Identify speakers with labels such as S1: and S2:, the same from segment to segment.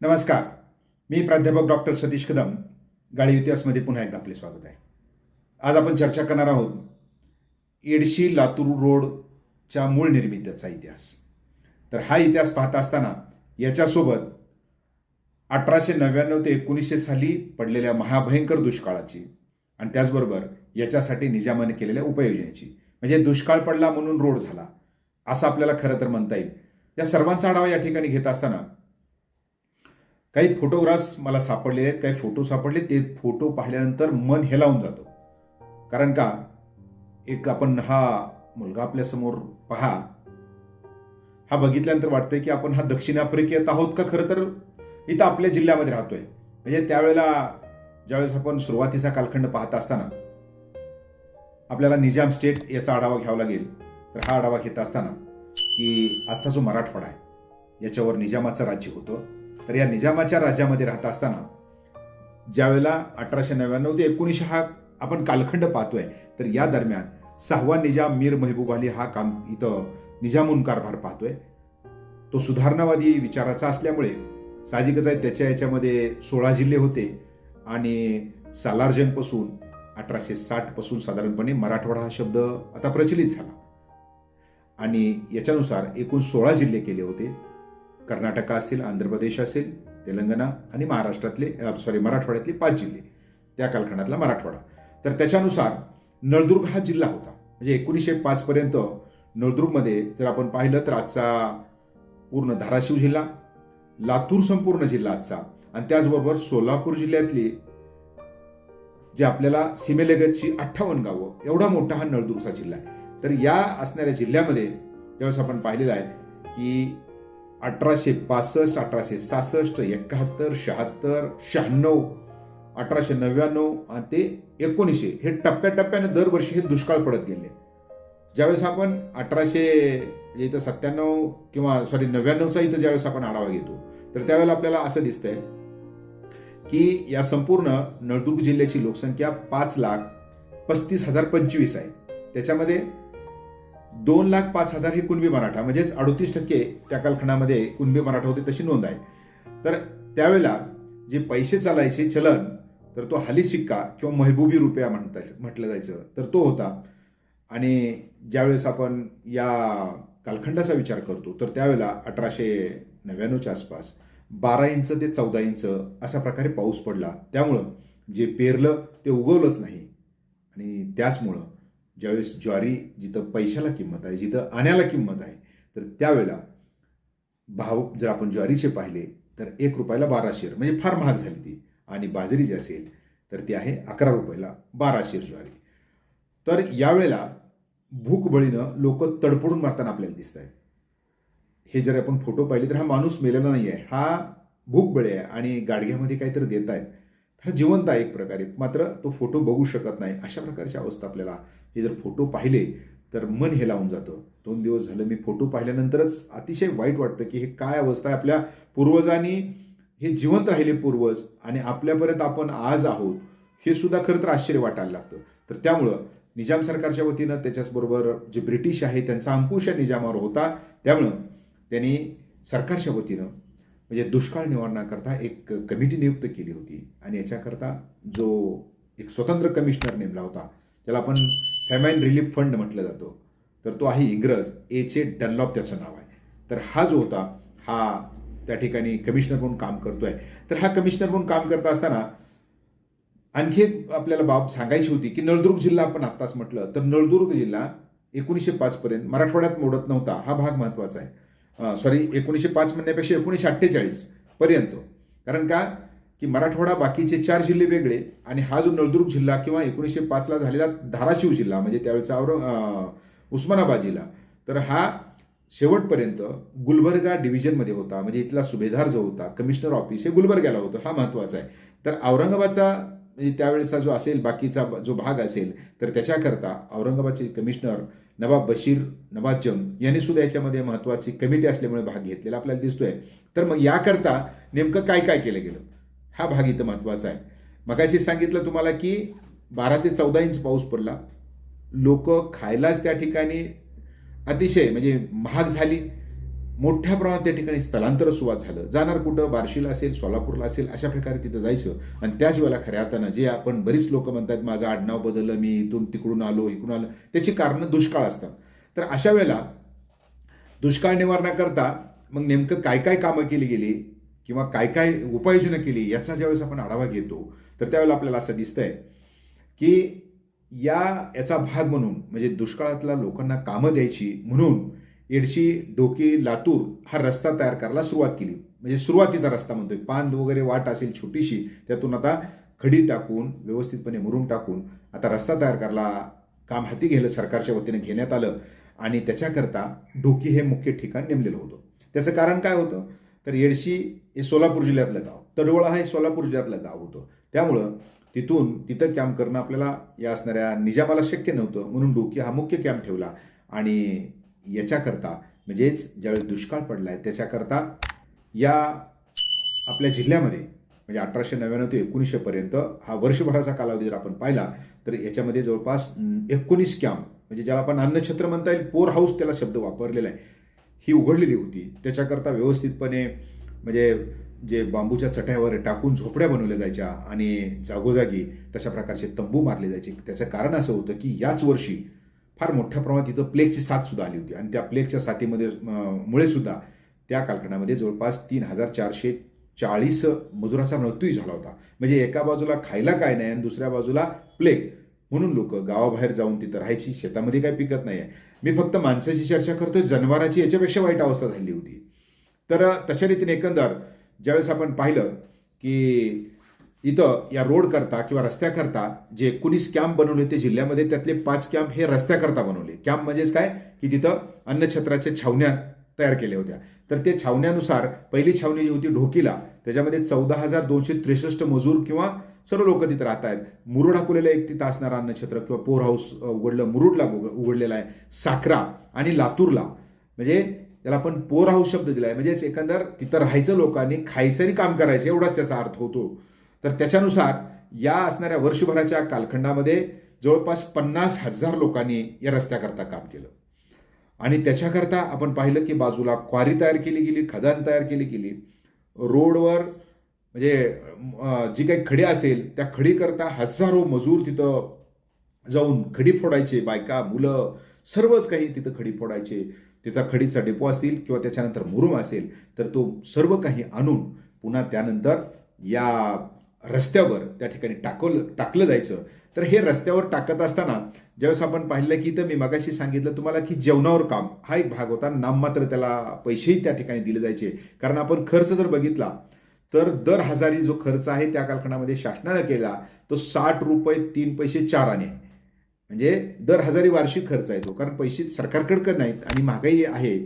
S1: नमस्कार. मी प्राध्यापक डॉक्टर सतीश कदम. गाळी इतिहासमध्ये पुन्हा एकदा आपले स्वागत आहे. आज आपण चर्चा करणार आहोत एडशी लातूर रोडच्या मूळ निर्मितीचा इतिहास. तर हा इतिहास पाहता असताना याच्यासोबत अठराशे नव्याण्णव ते एकोणीसशे साली पडलेल्या महाभयंकर दुष्काळाची आणि त्याचबरोबर याच्यासाठी निजामाने केलेल्या उपाययोजनेची. म्हणजे दुष्काळ पडला म्हणून रोड झाला असं आपल्याला खरं तर म्हणता येईल. या सर्वांचा आढावा या ठिकाणी घेत असताना काही फोटोग्राफ्स मला सापडले आहेत काही फोटो सापडले ते फोटो पाहिल्यानंतर मन हेलावून जातं. कारण का? एक आपण हा मुलगा आपल्यासमोर पहा. हा बघितल्यानंतर वाटतंय की आपण हा दक्षिण आफ्रिकेत आहोत का खरं तर? इथं आपल्या जिल्ह्यामध्ये राहतोय. म्हणजे त्यावेळेला ज्यावेळेस आपण सुरुवातीचा कालखंड पाहत असताना आपल्याला निजाम स्टेट याचा आढावा घ्यावा लागेल. तर हा आढावा घेत असताना की आजचा जो मराठवाडा आहे याच्यावर निजामाचं राज्य होतं. तर या निजामाच्या राज्यामध्ये राहत असताना ज्यावेळेला अठराशे नव्याण्णव ते एकोणीसशे हा आपण कालखंड पाहतोय तर या दरम्यान सहावा निजाम मीर महबूब अली हा काम इथं निजामून कारभार पाहतोय. तो सुधारणावादी विचाराचा असल्यामुळे साहजिकच आहे त्याच्या याच्यामध्ये सोळा जिल्हे होते आणि सालारजंगपासून अठराशे साठपासून साधारणपणे मराठवाडा हा शब्द आता प्रचलित झाला. आणि याच्यानुसार एकूण सोळा जिल्हे केले होते. कर्नाटक असेल आंध्र प्रदेश असेल तेलंगणा आणि महाराष्ट्रातले सॉरी मराठवाड्यातले पाच जिल्हे. त्या कालखंडातला मराठवाडा. तर त्याच्यानुसार नळदुर्ग हा जिल्हा होता. म्हणजे एकोणीसशे पाचपर्यंत नळदुर्गमध्ये जर आपण पाहिलं तर आजचा पूर्ण धाराशिव जिल्हा लातूर संपूर्ण जिल्हा आजचा. आणि त्याचबरोबर सोलापूर जिल्ह्यातली जे आपल्याला सीमेलगतची अठ्ठावन्न गावं एवढा मोठा हा नळदुर्गचा जिल्हा आहे. तर या असणाऱ्या जिल्ह्यामध्ये ज्यावेळेस आपण पाहिलेलं आहे की अठराशे पासष्ट अठराशे सहासष्ट एकाहत्तर शहात्तर शहाण्णव अठराशे नव्याण्णव आणि ते एकोणीसशे. हे टप्प्याटप्प्याने दरवर्षी हे दुष्काळ पडत गेले. ज्यावेळेस आपण अठराशे म्हणजे इथं सत्त्याण्णव किंवा सॉरी नव्याण्णवचा इथं ज्यावेळेस आपण आढावा घेतो तर त्यावेळेला आपल्याला असं दिसतंय की या संपूर्ण नळदुर्ग जिल्ह्याची लोकसंख्या पाच लाख पस्तीस हजार पंचवीस आहे. त्याच्यामध्ये दोन लाख पाच हजार हे कुणबी मराठा म्हणजेच अडतीस टक्के त्या कालखंडामध्ये कुणबी मराठा होते तशी नोंद आहे. तर त्यावेळेला जे पैसे चालायचे चलन तर तो हाली सिक्का किंवा महबूबी रुपया म्हणता म्हटलं जायचं तर तो होता. आणि ज्यावेळेस आपण या कालखंडाचा विचार करतो तर त्यावेळेला अठराशे नव्याण्णवच्या आसपास बारा इंच ते चौदा इंच अशा प्रकारे पाऊस पडला. त्यामुळं जे पेरलं ते उगवलंच नाही. आणि त्याचमुळं ज्यावेळेस ज्वारी जिथं पैशाला किंमत आहे जिथं आण्याला किंमत आहे तर त्यावेळेला भाव जर आपण ज्वारीचे पाहिले तर एक रुपयाला बारा शेर म्हणजे फार महाग झाली ती. आणि बाजरी जी असेल तर ती आहे अकरा रुपयाला बारा शेर ज्वारी. तर यावेळेला भूकबळीनं लोक तडपडून मारताना आपल्याला दिसत आहेत हे जर आपण फोटो पाहिले तर हा माणूस मेलेला नाही आहे हा भूकबळी आहे आणि गाडग्यामध्ये काहीतरी देत आहेत हा जिवंत आहे एक प्रकारे. मात्र तो फोटो बघू शकत नाही. अशा प्रकारची अवस्था आपल्याला हे जर फोटो पाहिले तर मन हे लावून जातं. दोन दिवस झालं मी फोटो पाहिल्यानंतरच अतिशय वाईट वाटतं की हे काय अवस्था आहे आपल्या पूर्वजांनी. हे जिवंत राहिले पूर्वज आणि आपल्यापर्यंत आपण आज आहोत हे सुद्धा खरं तर आश्चर्य वाटायला लागतं. तर त्यामुळं निजाम सरकारच्या वतीनं त्याच्याचबरोबर जे ब्रिटिश आहे त्यांचा अंकुश या निजामावर होता. त्यामुळं त्यांनी सरकारच्या वतीनं म्हणजे दुष्काळ निवारणाकरता एक कमिटी नियुक्त केली होती आणि याच्याकरता जो एक स्वतंत्र कमिशनर नेमला होता त्याला आपण फॅमाईन रिलीफ फंड म्हटलं जातो. तर तो आहे इंग्रज एच ए डनलॉप त्याचं नाव आहे. तर हा जो होता हा त्या ठिकाणी कमिशनर म्हणून काम करतोय. तर हा कमिशनर म्हणून काम करत असताना आणखी एक आपल्याला बाब सांगायची होती की नळदुर्ग जिल्हा आपण आत्ताच म्हटलं तर नळदुर्ग जिल्हा एकोणीसशे पाचपर्यंत मराठवाड्यात मोडत नव्हता. हा भाग महत्त्वाचा आहे. सॉरी एकोणीसशे पाच म्हणण्यापेक्षा एकोणीसशे अठ्ठेचाळीस पर्यंत. कारण का? की मराठवाडा बाकीचे चार जिल्हे वेगळे आणि हा जो नळदुर्ग जिल्हा किंवा एकोणीसशे पाचला झालेला धाराशिव जिल्हा म्हणजे त्यावेळेचा औरंग उस्मानाबाद जिल्हा तर हा शेवटपर्यंत गुलबर्गा डिव्हिजनमध्ये होता. म्हणजे इथला सुभेदार जो होता कमिशनर ऑफिस हे गुलबर्ग्याला होतं. हा महत्त्वाचा आहे. तर औरंगाबादचा म्हणजे त्यावेळेचा जो असेल बाकीचा जो भाग असेल तर त्याच्याकरता औरंगाबादचे कमिशनर नवाब बशीर नवाब जंग यांनी सुद्धा याच्यामध्ये महत्वाची कमिटी असल्यामुळे भाग घेतलेला आपल्याला दिसतोय. तर मग याकरता नेमकं काय काय केलं गेलं? हा भाग इथं महत्त्वाचा आहे. मगाशी सांगितलं तुम्हाला की बारा ते चौदा इंच पाऊस पडला. लोक खायलाच त्या ठिकाणी अतिशय म्हणजे महाग झाली. मोठ्या प्रमाणात त्या ठिकाणी स्थलांतर सुरुवात झालं. जाणार कुठं? बार्शीला असेल सोलापूरला असेल अशा प्रकारे तिथं जायचं. आणि त्याच वेळेला खऱ्या अर्थानं जे आपण बरीच लोक म्हणतात माझं आडनाव बदललं मी इथून तिकडून आलो इकडून आलो त्याची कारणं दुष्काळ असतात. तर अशा वेळेला दुष्काळ निवारणाकरता मग नेमकं काय काय कामं केली गेली किंवा काय काय उपाययोजना केली याचा ज्यावेळेस आपण आढावा घेतो तर त्यावेळेला आपल्याला असं दिसतंय की या याचा भाग म्हणून म्हणजे दुष्काळातल्या लोकांना कामं द्यायची म्हणून एडशी डोकी लातूर हा रस्ता तयार करायला सुरुवात केली. म्हणजे सुरुवातीचा रस्ता म्हणतोय. पांद वगैरे वाट असेल छोटीशी त्यातून आता खडी टाकून व्यवस्थितपणे मुरुम टाकून आता रस्ता तयार करायला काम हाती घेलं सरकारच्या वतीने घेण्यात आलं आणि त्याच्याकरता डोकी हे मुख्य ठिकाण नेमलेलं होतं. त्याचं कारण काय होतं? तर येडशी हे सोलापूर जिल्ह्यातलं गाव तडवळा हे सोलापूर जिल्ह्यातलं गाव होतं. त्यामुळं तिथून तिथं कॅम्प करणं आपल्याला या असणाऱ्या निजामाला शक्य नव्हतं म्हणून डोकी हा मुख्य कॅम्प ठेवला आणि याच्याकरता म्हणजेच ज्यावेळेस दुष्काळ पडला आहे त्याच्याकरता या आपल्या जिल्ह्यामध्ये म्हणजे अठराशे नव्याण्णव ते एकोणीसशेपर्यंत हा वर्षभराचा कालावधी जर आपण पाहिला तर याच्यामध्ये जवळपास एकोणीस कॅम्प म्हणजे ज्याला आपण अन्नछत्र म्हणता येईल पोर हाऊस त्याला शब्द वापरलेला आहे. ही उघडलेली होती. त्याच्याकरता व्यवस्थितपणे म्हणजे जे बांबूच्या चट्यावर टाकून झोपड्या बनवल्या जायच्या आणि जागोजागी तशा प्रकारचे तंबू मारले जायचे. त्याचं कारण असं होतं की याच वर्षी फार मोठ्या प्रमाणात इथं प्लेगची साथ सुद्धा आली होती. आणि त्या प्लेगच्या साथीमध्ये मुळे सुद्धा त्या कालखंडामध्ये जवळपास तीन हजार चारशे चाळीस मजुराचा मृत्यूही झाला होता. म्हणजे एका बाजूला खायला काय नाही आणि दुसऱ्या बाजूला प्लेग. म्हणून लोक गावाबाहेर जाऊन तिथं राहायची शेतामध्ये काय पिकत नाही आहे मी फक्त माणसाची चर्चा करतोय जनावराची याच्यापेक्षा वाईट अवस्था झाली होती. तर तशा रीतीने एकंदर ज्यावेळेस आपण पाहिलं की इथं या रोड करता किंवा रस्त्याकरता जे एकोणीस कॅम्प बनवले होते जिल्ह्यामध्ये त्यातले पाच कॅम्प हे रस्त्याकरता बनवले. कॅम्प म्हणजेच काय? की तिथं अन्नछत्राच्या छावण्या तयार केल्या होत्या. तर ते छावण्यानुसार पहिली छावणी जी होती ढोकीला त्याच्यामध्ये चौदा हजार दोनशे त्रेसष्ट मजूर किंवा सर्व लोक तिथं राहत आहेत. मुरुड हाकुलेला एक तिथं असणारं अन्नछत्र किंवा पोर हाऊस उघडलं मुरुडला उघडलेला उघडलेलं आहे. साखरा आणि लातूरला. म्हणजे त्याला आपण पोर हाऊस शब्द दिलाय. म्हणजेच एकंदर तिथं राहायचं लोकांनी खायचं आणि काम करायचं एवढाच त्याचा अर्थ होतो. तर त्याच्यानुसार या असणाऱ्या वर्षभराच्या कालखंडामध्ये जवळपास पन्नास हजार लोकांनी या रस्त्याकरता काम केलं. आणि त्याच्याकरता आपण पाहिलं की बाजूला क्वारी तयार केली गेली खदान तयार केली गेली. रोडवर म्हणजे जी काही खडी असेल त्या खडीकरता हजारो मजूर तिथं जाऊन खडी फोडायचे बायका मुलं सर्वच काही तिथं खडी फोडायचे. तिथं खडीचा डेपो असतील किंवा त्याच्यानंतर मुरुम असेल तर तो सर्व काही आणून पुन्हा त्यानंतर या रस्त्यावर त्या ठिकाणी टाकवलं टाकलं जायचं. तर हे रस्त्यावर टाकत असताना ज्यावेळेस आपण पाहिलं की तर मी मगाशी सांगितलं तुम्हाला की जेवणावर काम हा एक भाग होता. नाममात्र त्याला पैसेही त्या ठिकाणी दिले जायचे. कारण आपण खर्च जर बघितला तर दर हजारी जो खर्च आहे त्या कालखंडामध्ये शासनानं केला तो साठ रुपये तीन पैसे चार आणे म्हणजे दर हजारी वार्षिक खर्च आहे तो. कारण पैसे सरकारकडकड नाहीत आणि महागाई आहे.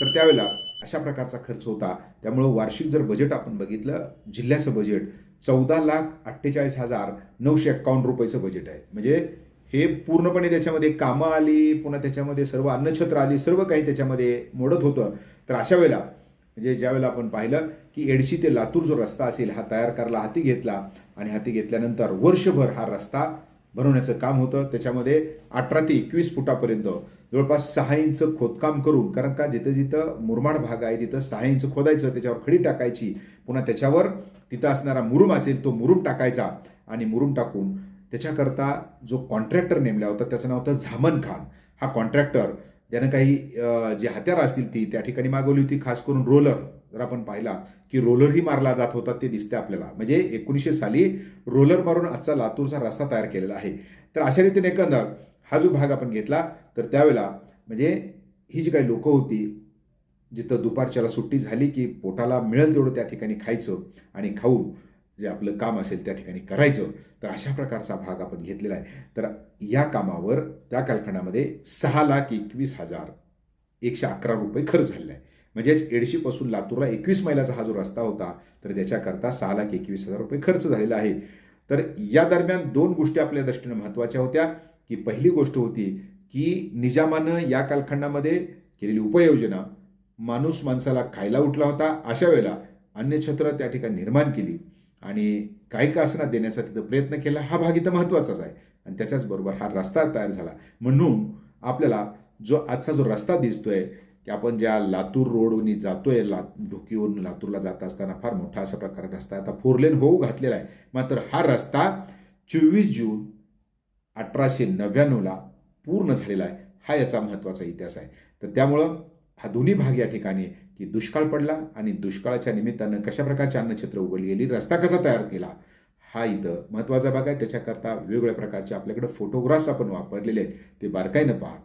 S1: तर त्यावेळेला अशा प्रकारचा खर्च होता. त्यामुळं वार्षिक जर बजेट आपण बघितलं जिल्ह्याचं बजेट चौदा लाख अठ्ठेचाळीस हजार नऊशे एक्कावन्न रुपयाचं बजेट आहे. म्हणजे हे पूर्णपणे त्याच्यामध्ये कामं आली पुन्हा त्याच्यामध्ये सर्व अन्नछत्र आली सर्व काही त्याच्यामध्ये मोडत होतं. तर अशा वेळेला म्हणजे ज्यावेळेला आपण पाहिलं की एडशी ते लातूर जो रस्ता असेल हा तयार करायला हाती घेतला आणि हाती घेतल्यानंतर वर्षभर हा रस्ता बनवण्याचं काम होतं. त्याच्यामध्ये अठरा ते एकवीस फुटापर्यंत जवळपास सहा इंच खोदकाम करून कारण का जिथं जिथं मुरमाड भाग आहे तिथं सहा इंच खोदायचं त्याच्यावर खडी टाकायची पुन्हा त्याच्यावर तिथं असणारा मुरुम असेल तो मुरुम टाकायचा आणि मुरुम टाकून त्याच्याकरता जो कॉन्ट्रॅक्टर नेमला होता त्याचं नाव होतं झामन खान. हा कॉन्ट्रॅक्टर ज्यानं काही जी हत्यारं असतील ती त्या ठिकाणी मागवली होती खास करून रोलर. जर आपण पाहिला की रोलरही मारला जात होता ते दिसते आपल्याला. म्हणजे एकोणीसशे साली रोलर मारून आजचा लातूरचा रस्ता तयार केलेला आहे. तर अशा रीतीने एकंदर हा जो भाग आपण घेतला तर त्यावेळेला म्हणजे ही जी काही लोकं होती जिथं दुपारच्याला सुट्टी झाली की पोटाला मिळेल तेवढं त्या ठिकाणी खायचं आणि खाऊन जे आपलं काम असेल त्या ठिकाणी करायचं. तर अशा प्रकारचा भाग आपण घेतलेला आहे. तर या कामावर त्या कालखंडामध्ये सहा लाख एकवीस हजार एकशे अकरा रुपये खर्च झालेला आहे. म्हणजेच एडशीपासून लातूरला एकवीस मैलाचा हा जो रस्ता होता तर त्याच्याकरता सहा लाख एकवीस हजार रुपये खर्च झालेला आहे. तर या दरम्यान दोन गोष्टी आपल्या दृष्टीने महत्त्वाच्या होत्या की पहिली गोष्ट होती की निजामानं या कालखंडामध्ये केलेली उपाययोजना माणूस माणसाला खायला उठला होता. अशा वेळेला अन्नछत्र त्या ठिकाणी निर्माण केली आणि काही का असना देण्याचा तिथं प्रयत्न केला. हा भाग इथं महत्त्वाचाच आहे. आणि त्याच्याचबरोबर हा रस्ता तयार झाला. म्हणून आपल्याला जो आजचा जो रस्ता दिसतोय की आपण ज्या लातूर रोडवरून जातोय ला ढोकीवरून लातूरला जात असताना फार मोठा असा प्रकार रस्ता आता फोर लेन होऊ घातलेला आहे. मात्र हा रस्ता चोवीस जून अठराशे नव्याण्णवला पूर्ण झालेला आहे. हा याचा महत्त्वाचा इतिहास आहे. तर त्यामुळं हा दोन्ही भाग या ठिकाणी की दुष्काळ पडला आणि दुष्काळाच्या निमित्तानं कशा प्रकारची अन्नछत्र उघडली गेली रस्ता कसा तयार केला हा इथं महत्त्वाचा भाग आहे. त्याच्याकरता वेगवेगळ्या प्रकारचे आपल्याकडे फोटोग्राफ्स आपण वापरलेले आहेत. ते बारकाईनं पहा.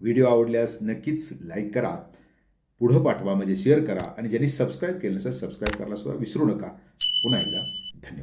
S1: व्हिडिओ आवडल्यास नक्कीच लाईक करा. पुढं पाठवा म्हणजे शेअर करा. आणि ज्यांनी सबस्क्राईब केलं नसेल सबस्क्राईब करायला सुद्धा विसरू नका. पुन्हा एकदा धन्यवाद.